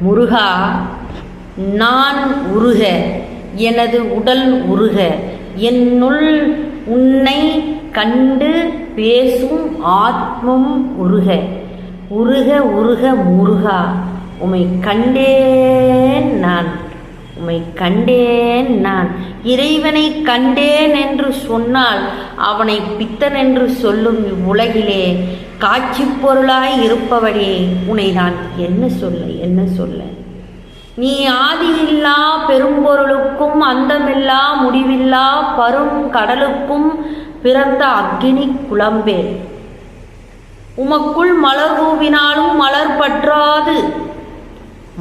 முருகா நான் உருக எனது உடல் உருக என்னுள் உன்னை கண்டு பேசும் ஆத்மம் உருக. உருக உருக முருகா உமை கண்டேன் நான். உம்மை கண்டேன் நான். இறைவனை கண்டேன் என்று சொன்னால் அவனை பித்தன் என்று சொல்லும் இவ்வுலகிலே காட்சி பொருளாய் இருப்பவனே உன்னை நான் என்ன சொல்ல என்ன சொல்ல? நீ ஆதியில்லா பெரும்பொருளுக்கும் அந்தமில்லா முடிவில்லா பரும் கடலுக்கும் பிறந்த அக்னி குழம்பே. உமக்குள் மலர் தூவினாலும் மலர் பற்றாது.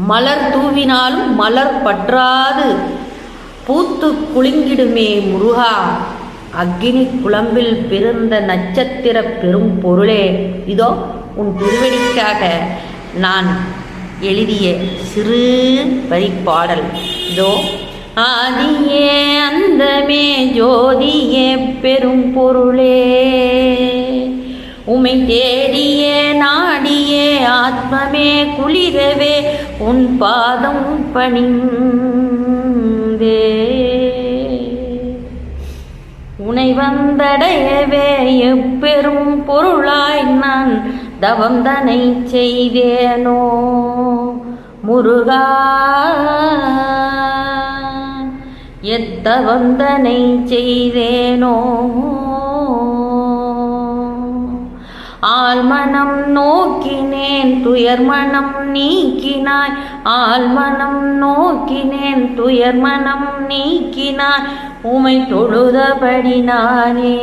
மலர் தூவினாலும் மலர் பற்றாது. பூத்து குலுங்கிடுமே முருகா. அக்னி குழம்பில் பிறந்த நட்சத்திர பெரும் பொருளே. இதோ உன் திருவடிக்காக நான் எழுதிய சிறு வரிப்பாடல் பாடல் இதோ ஆதியே அந்தமே ஜோதியே பெரும் பொருளே. உமை தே ஆத்மமே குளிரவே உன் பாதம் பணிந்தே. உனை வந்தடையவே எப்பெரும் பொருளாய் நான் தவம் தனை செய்தேனோ. முருகா எத்தவந்தனை செய்தேனோ. ஆழ்மனம் நோக்கினேன் துயர்மனம் நீக்கினாய். ஆழ்மனம் நோக்கினேன் துயர்மனம் நீக்கினாய். உமை தொழுதபடி நானே.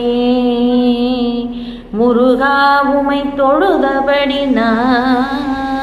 முருகா உமை தொழுதபடி நான்